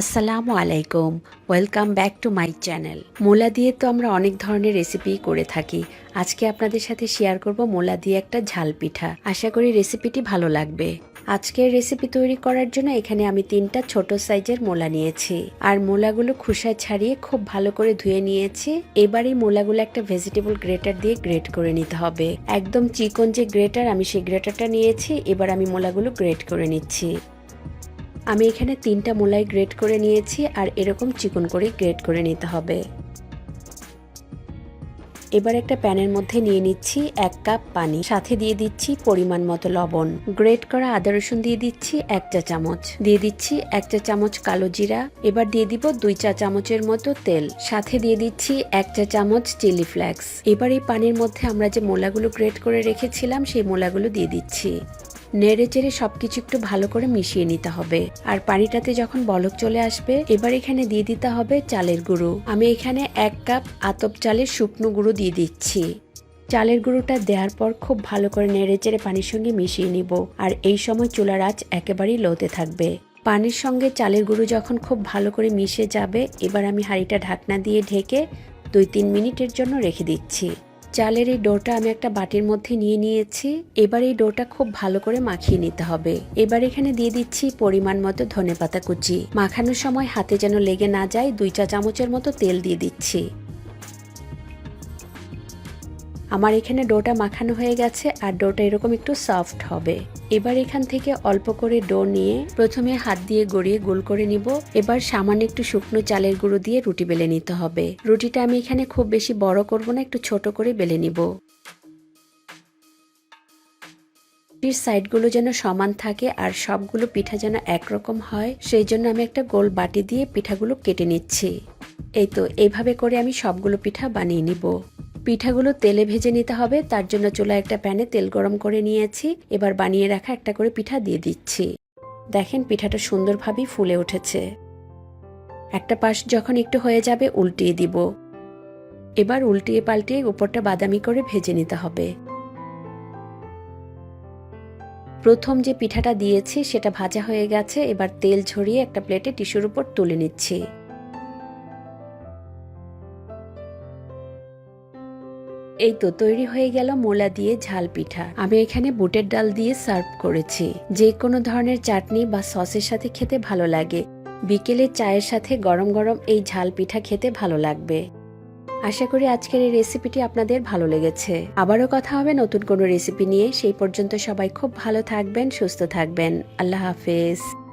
আসসালামু আলাইকুম। Welcome back to my channel মোলা দিয়ে তো আমরা অনেক ধরনের রেসিপি করে থাকি। আজকে আপনাদের সাথে শেয়ার করব মোলা দিয়ে একটা ঝাল পিঠা। আশা করি রেসিপিটি ভালো লাগবে। আজকের রেসিপি তৈরি করার জন্য এখানে আমি তিনটা ছোট সাইজের মোলা নিয়েছি। আর মোলাগুলো খোসায় ছাড়িয়ে খুব ভালো করে ধুয়ে নিয়েছি। এবার এই মোলাগুলো একটা ভেজিটেবল গ্রেটার দিয়ে গ্রেট করে নিতে হবে। একদম চিকন যে গ্রেটার আমি সেই গ্রেটারটা নিয়েছি। এবার আমি মোলাগুলো গ্রেট করে নিচ্ছি। আমি এখানে তিনটা মোলাই গ্রেট করে নিয়েছি আর এরকম চিকন করে গ্রেট করে নিতে হবে। এবার একটা প্যানের মধ্যে নিয়ে নিচ্ছি এক কাপ পানি। সাথে দিয়ে দিচ্ছি পরিমাণ মতো লবণ। গ্রেট করা আদা রসুন দিয়ে দিচ্ছি এক চা চামচ। দিয়ে দিচ্ছি এক চা চামচ কালো জিরা। এবার দিয়ে দিব দুই চা চামচের মতো তেল। সাথে দিয়ে দিচ্ছি এক চা চামচ চিলি ফ্লেক্স। এবার এই পানির মধ্যে আমরা যে মোলাগুলো গ্রেট করে রেখেছিলাম, সেই মোলাগুলো দিয়ে দিচ্ছি। নেড়ে চেড়ে সবকিছু একটু ভালো করে মিশিয়ে নিতে হবে। আর পানিটাতে যখন বলক চলে আসবে, এবার এখানে দিয়ে দিতে হবে চালের গুঁড়ো। আমি এখানে এক কাপ আতপ চালের শুকনো গুঁড়ো দিয়ে দিচ্ছি। চালের গুঁড়োটা দেওয়ার পর খুব ভালো করে নেড়ে চেড়ে পানির সঙ্গে মিশিয়ে নিব। আর এই সময় চুলার আঁচ একেবারেই লোতে থাকবে। পানির সঙ্গে চালের গুঁড়ো যখন খুব ভালো করে মিশে যাবে, এবার আমি হাঁড়িটা ঢাকনা দিয়ে ঢেকে দুই তিন মিনিটের জন্য রেখে দিচ্ছি। চালের এই ডোটা আমি একটা বাটির মধ্যে নিয়ে নিয়েছি। এবার এই ডোটা খুব ভালো করে মাখিয়ে নিতে হবে। এবার এখানে দিয়ে দিচ্ছি পরিমাণ মতো ধনে পাতা কুচি। মাখানোর সময় হাতে যেন লেগে না যায়, দুই চা চামচের মতো তেল দিয়ে দিচ্ছি। আমার এখানে ডোটা মাখানো হয়ে গেছে আর ডোটা এরকম একটু সফট হবে। এবার এখান থেকে অল্প করে ডো নিয়ে প্রথমে হাত দিয়ে গড়িয়ে গোল করে নিব। এবার সামান্য একটু শুকনো চালের গুঁড়ো দিয়ে রুটি বেলে নিতে হবে। রুটিটা আমি এখানে খুব বেশি বড় করব না, একটু ছোট করে বেলে নিব। রুটির সাইডগুলো যেন সমান থাকে আর সবগুলো পিঠা যেন একরকম হয়, সেই জন্য আমি একটা গোল বাটি দিয়ে পিঠাগুলো কেটে নিচ্ছি। এই তো এইভাবে করে আমি সবগুলো পিঠা বানিয়ে নিব। পিঠাগুলো তেলে ভেজে নিতে হবে। তার জন্য চুলা একটা প্যানে তেল গরম করে নিয়েছি। এবার বানিয়ে রাখা একটা করে পিঠা দিয়ে দিচ্ছি। দেখেন পিঠাটা সুন্দরভাবেই ফুলে উঠেছে। একটা পাশ যখন একটু হয়ে যাবে উল্টিয়ে দিব। এবার উল্টিয়ে পাল্টিয়ে উপরটা বাদামি করে ভেজে নিতে হবে। প্রথম যে পিঠাটা দিয়েছি সেটা ভাজা হয়ে গেছে। এবার তেল ঝরিয়ে একটা প্লেটে টিস্যুর উপর তুলে নিচ্ছি। এই তো তৈরি হয়ে গেল মোলা দিয়ে ঝাল পিঠা। আমি এখানে বুটের ডাল দিয়ে সার্ভ করেছি। যে কোনো ধরনের চাটনি বা সসের সাথে খেতে ভালো লাগে। বিকেলে চায়ের সাথে গরম গরম এই ঝাল পিঠা খেতে ভালো লাগবে। আশা করি আজকের এই রেসিপিটি আপনাদের ভালো লেগেছে। আবারও কথা হবে নতুন কোনো রেসিপি নিয়ে। সেই পর্যন্ত সবাই খুব ভালো থাকবেন, সুস্থ থাকবেন। আল্লাহ হাফেজ।